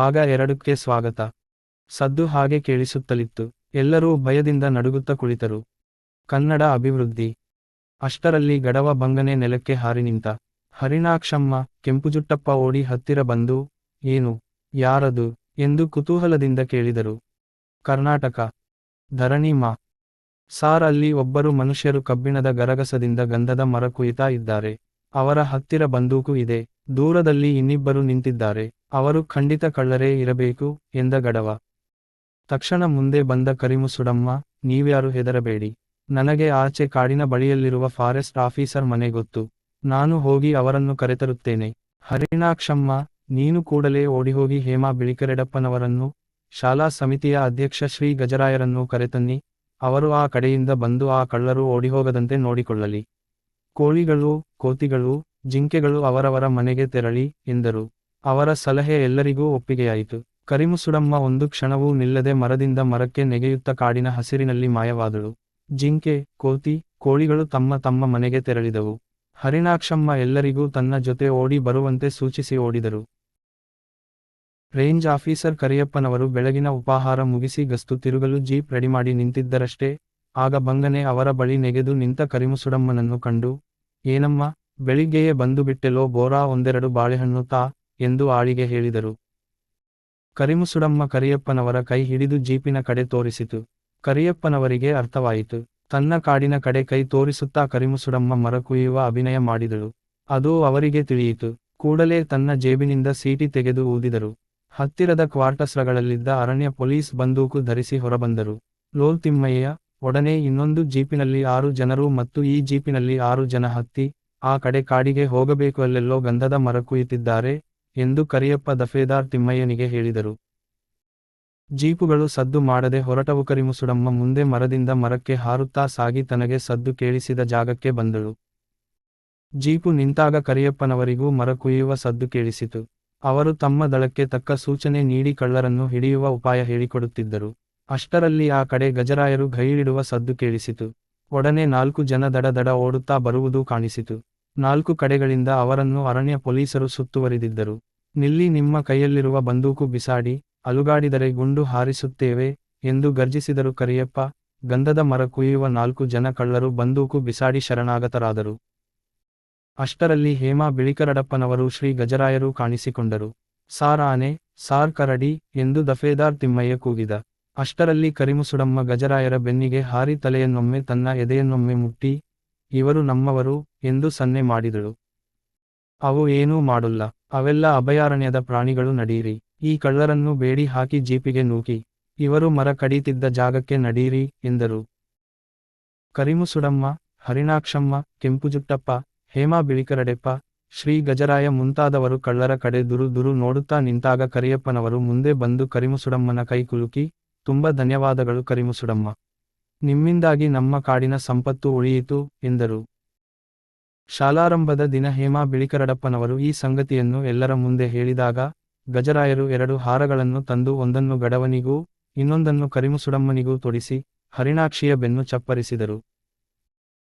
ಆಗ ಎರಡಕ್ಕೆ ಸ್ವಾಗತ. ಸದ್ದು ಹಾಗೆ ಕೇಳಿಸುತ್ತಲಿತ್ತು. ಎಲ್ಲರೂ ಭಯದಿಂದ ನಡುಗುತ್ತ ಕುಳಿತರು. ಕನ್ನಡ ಅಭಿವೃದ್ಧಿ. ಅಷ್ಟರಲ್ಲಿ ಗಡವ ಬಂಗನೆ ನೆಲಕ್ಕೆ ಹಾರಿ ನಿಂತ. ಹರಿಣಾಕ್ಷಮ್ಮ, ಕೆಂಪುಜುಟ್ಟಪ್ಪ ಓಡಿ ಹತ್ತಿರ ಬಂದು, ಏನು, ಯಾರದು, ಎಂದು ಕುತೂಹಲದಿಂದ ಕೇಳಿದರು. ಕರ್ನಾಟಕ. ಧರಣಿ ಮಾ. ಸಾರ್ ಅಲ್ಲಿ ಒಬ್ಬರು ಮನುಷ್ಯರು ಕಬ್ಬಿಣದ ಗರಗಸದಿಂದ ಗಂಧದ ಮರ ಕುಯ್ತಾ ಇದ್ದಾರೆ. ಅವರ ಹತ್ತಿರ ಬಂದೂಕು ಇದೆ. ದೂರದಲ್ಲಿ ಇನ್ನಿಬ್ಬರು ನಿಂತಿದ್ದಾರೆ. ಅವರು ಖಂಡಿತ ಕಳ್ಳರೇ ಇರಬೇಕು ಎಂದ ಗಡವ. ತಕ್ಷಣ ಮುಂದೆ ಬಂದ ಕರಿಮುಸುಡಮ್ಮ ನೀವ್ಯಾರು ಹೆದರಬೇಡಿ. ನನಗೆ ಆಚೆ ಕಾಡಿನ ಬಳಿಯಲ್ಲಿರುವ ಫಾರೆಸ್ಟ್ ಆಫೀಸರ್ ಮನೆ ಗೊತ್ತು. ನಾನು ಹೋಗಿ ಅವರನ್ನು ಕರೆತರುತ್ತೇನೆ. ಹರಿಣಾಕ್ಷಮ್ಮ, ನೀನು ಕೂಡಲೇ ಓಡಿಹೋಗಿ ಹೇಮಾ ಬಿಳಿಕರೆಡಪ್ಪನವರನ್ನು, ಶಾಲಾ ಸಮಿತಿಯ ಅಧ್ಯಕ್ಷ ಶ್ರೀ ಗಜರಾಯರನ್ನು ಕರೆತನ್ನಿ. ಅವರು ಆ ಕಡೆಯಿಂದ ಬಂದು ಆ ಕಳ್ಳರು ಓಡಿಹೋಗದಂತೆ ನೋಡಿಕೊಳ್ಳಲಿ. ಕೋಳಿಗಳು, ಕೋತಿಗಳು, ಜಿಂಕೆಗಳು ಅವರವರ ಮನೆಗೆ ತೆರಳಿ, ಎಂದರು. ಅವರ ಸಲಹೆ ಎಲ್ಲರಿಗೂ ಒಪ್ಪಿಗೆಯಾಯಿತು. ಕರಿಮುಸುಡಮ್ಮ ಒಂದು ಕ್ಷಣವೂ ನಿಲ್ಲದೆ ಮರದಿಂದ ಮರಕ್ಕೆ ನೆಗೆಯುತ್ತ ಕಾಡಿನ ಹಸಿರಿನಲ್ಲಿ ಮಾಯವಾದಳು. ಜಿಂಕೆ, ಕೋತಿ, ಕೋಳಿಗಳು ತಮ್ಮ ತಮ್ಮ ಮನೆಗೆ ತೆರಳಿದವು. ಹರಿಣಾಕ್ಷಮ್ಮ ಎಲ್ಲರಿಗೂ ತನ್ನ ಜೊತೆ ಓಡಿ ಬರುವಂತೆ ಸೂಚಿಸಿ ಓಡಿದರು. ರೇಂಜ್ ಆಫೀಸರ್ ಕರಿಯಪ್ಪನವರು ಬೆಳಗಿನ ಉಪಾಹಾರ ಮುಗಿಸಿ ಗಸ್ತು ತಿರುಗಲು ಜೀಪ್ ರೆಡಿ ಮಾಡಿ ನಿಂತಿದ್ದರಷ್ಟೇ, ಆಗ ಬಂಗನೆ ಅವರ ಬಳಿ ನೆಗೆದು ನಿಂತ ಕರಿಮುಸುಡಮ್ಮನನ್ನು ಕಂಡು ಏನಮ್ಮ, ಬೆಳಿಗ್ಗೆಯೇ ಬಂದುಬಿಟ್ಟೆಲೋ ಬೋರಾ ಒಂದೆರಡು ಬಾಳೆಹಣ್ಣು ತಾ ಎಂದು ಆಳಿಗೆ ಹೇಳಿದರು. ಕರಿಮುಸುಡಮ್ಮ ಕರಿಯಪ್ಪನವರ ಕೈ ಹಿಡಿದು ಜೀಪಿನ ಕಡೆ ತೋರಿಸಿತು. ಕರಿಯಪ್ಪನವರಿಗೆ ಅರ್ಥವಾಯಿತು. ತನ್ನ ಕಾಡಿನ ಕಡೆ ಕೈ ತೋರಿಸುತ್ತಾ ಕರಿಮುಸುಡಮ್ಮ ಮರ ಕುಯ್ಯುವ ಅಭಿನಯ ಮಾಡಿದಳು. ಅದು ಅವರಿಗೆ ತಿಳಿಯಿತು. ಕೂಡಲೇ ತನ್ನ ಜೇಬಿನಿಂದ ಸೀಟಿ ತೆಗೆದು ಊದಿದರು. ಹತ್ತಿರದ ಕ್ವಾರ್ಟರ್ಸ್ಗಳಲ್ಲಿದ್ದ ಅರಣ್ಯ ಪೊಲೀಸ್ ಬಂದೂಕು ಧರಿಸಿ ಹೊರಬಂದರು. ಲೋಲ್ ತಿಮ್ಮಯ್ಯ ಒಡನೆ ಇನ್ನೊಂದು ಜೀಪಿನಲ್ಲಿ ಆರು ಜನರು ಮತ್ತು ಈ ಜೀಪಿನಲ್ಲಿ ಆರು ಜನ ಹತ್ತಿ, ಆ ಕಡೆ ಕಾಡಿಗೆ ಹೋಗಬೇಕು ಅಲ್ಲೆಲ್ಲೋ ಗಂಧದ ಮರ ಕುಯ್ಯುತ್ತಿದ್ದಾರೆ, ಎಂದು ಕರಿಯಪ್ಪ ದಫೇದಾರ್ ತಿಮ್ಮಯ್ಯನಿಗೆ ಹೇಳಿದರು. ಜೀಪುಗಳು ಸದ್ದು ಮಾಡದೆ ಹೊರಟವು ಕರಿಮುಸುಡಮ್ಮ ಮುಂದೆ ಮರದಿಂದ ಮರಕ್ಕೆ ಹಾರುತ್ತಾ ಸಾಗಿ ತನಗೆ ಸದ್ದು ಕೇಳಿಸಿದ ಜಾಗಕ್ಕೆ ಬಂದಳು. ಜೀಪು ನಿಂತಾಗ ಕರಿಯಪ್ಪನವರಿಗೂ ಮರ ಕುಯ್ಯುವ ಸದ್ದು ಕೇಳಿಸಿತು. ಅವರು ತಮ್ಮ ದಳಕ್ಕೆ ತಕ್ಕ ಸೂಚನೆ ನೀಡಿ ಕಳ್ಳರನ್ನು ಹಿಡಿಯುವ ಉಪಾಯ ಹೇಳಿಕೊಡುತ್ತಿದ್ದರು. ಅಷ್ಟರಲ್ಲಿ ಆ ಕಡೆ ಗಜರಾಯರು ಗೈರಿಡುವ ಸದ್ದು ಕೇಳಿಸಿತು. ಒಡನೆ ನಾಲ್ಕು ಜನ ದಡ ದಡ ಓಡುತ್ತಾ ಬರುವುದೂ ಕಾಣಿಸಿತು. ನಾಲ್ಕು ಕಡೆಗಳಿಂದ ಅವರನ್ನು ಅರಣ್ಯ ಪೊಲೀಸರು ಸುತ್ತುವರಿದಿದ್ದರು. ನಿಲ್ಲಿ ನಿಮ್ಮ ಕೈಯಲ್ಲಿರುವ ಬಂದೂಕು ಬಿಸಾಡಿ, ಅಲುಗಾಡಿದರೆ ಗುಂಡು ಹಾರಿಸುತ್ತೇವೆ ಎಂದು ಗರ್ಜಿಸಿದರು ಕರಿಯಪ್ಪ. ಗಂಧದ ಮರ ಕುಯ್ಯುವ ನಾಲ್ಕು ಜನ ಕಳ್ಳರು ಬಂದೂಕು ಬಿಸಾಡಿ ಶರಣಾಗತರಾದರು. ಅಷ್ಟರಲ್ಲಿ ಹೇಮಾ ಬಿಳಿಕರಡಪ್ಪನವರು ಶ್ರೀ ಗಜರಾಯರು ಕಾಣಿಸಿಕೊಂಡರು. ಸಾರ್ ಆನೆ ಸಾರ್ ಕರಡಿ ಎಂದು ದಫೇದಾರ್ ತಿಮ್ಮಯ್ಯ ಕೂಗಿದ. ಅಷ್ಟರಲ್ಲಿ ಕರಿಮುಸುಡಮ್ಮ ಗಜರಾಯರ ಬೆನ್ನಿಗೆ ಹಾರಿ ತಲೆಯನ್ನೊಮ್ಮೆ ತನ್ನ ಎದೆಯನ್ನೊಮ್ಮೆ ಮುಟ್ಟಿ, ಇವರು ನಮ್ಮವರು ಎಂದು ಸನ್ನೆ ಮಾಡಿದಳು. ಅವು ಏನೂ ಮಾಡುಲ್ಲ, ಅವೆಲ್ಲ ಅಭಯಾರಣ್ಯದ ಪ್ರಾಣಿಗಳು ನಡೀರಿ, ಈ ಕಳ್ಳರನ್ನು ಬೇಡಿ ಹಾಕಿ ಜೀಪಿಗೆ ನೂಕಿ, ಇವರು ಮರ ಕಡಿತಿದ್ದ ಜಾಗಕ್ಕೆ ನಡೀರಿ ಎಂದರು. ಕರಿಮುಸುಡಮ್ಮ, ಹರಿಣಾಕ್ಷಮ್ಮ, ಕೆಂಪುಜುಟ್ಟಪ್ಪ, ಹೇಮಾ ಬಿಳಿಕರಡೆಪ್ಪ, ಶ್ರೀ ಗಜರಾಯ ಮುಂತಾದವರು ಕಳ್ಳರ ಕಡೆ ದುರು ನೋಡುತ್ತಾ ನಿಂತಾಗ ಕರಿಯಪ್ಪನವರು ಮುಂದೆ ಬಂದು ಕರಿಮುಸುಡಮ್ಮನ ಕೈ ಕುಲುಕಿ ತುಂಬ ಧನ್ಯವಾದಗಳು ಕರಿಮುಸುಡಮ್ಮ ನಿಮ್ಮಿಂದಾಗಿ ನಮ್ಮ ಕಾಡಿನ ಸಂಪತ್ತು ಉಳಿಯಿತು, ಎಂದರು. ಶಾಲಾರಂಭದ ದಿನ ಹೇಮಾ ಬಿಳಿಕರಡಪ್ಪನವರು ಈ ಸಂಗತಿಯನ್ನು ಎಲ್ಲರ ಮುಂದೆ ಹೇಳಿದಾಗ, ಗಜರಾಯರು ಎರಡು ಹಾರಗಳನ್ನು ತಂದು ಒಂದನ್ನು ಗಡವನಿಗೂ, ಇನ್ನೊಂದನ್ನು ಕರಿಮುಸುಡಮ್ಮನಿಗೂ ತೊಡಿಸಿ, ಹರಿಣಾಕ್ಷಿಯ ಬೆನ್ನು ಚಪ್ಪರಿಸಿದರು.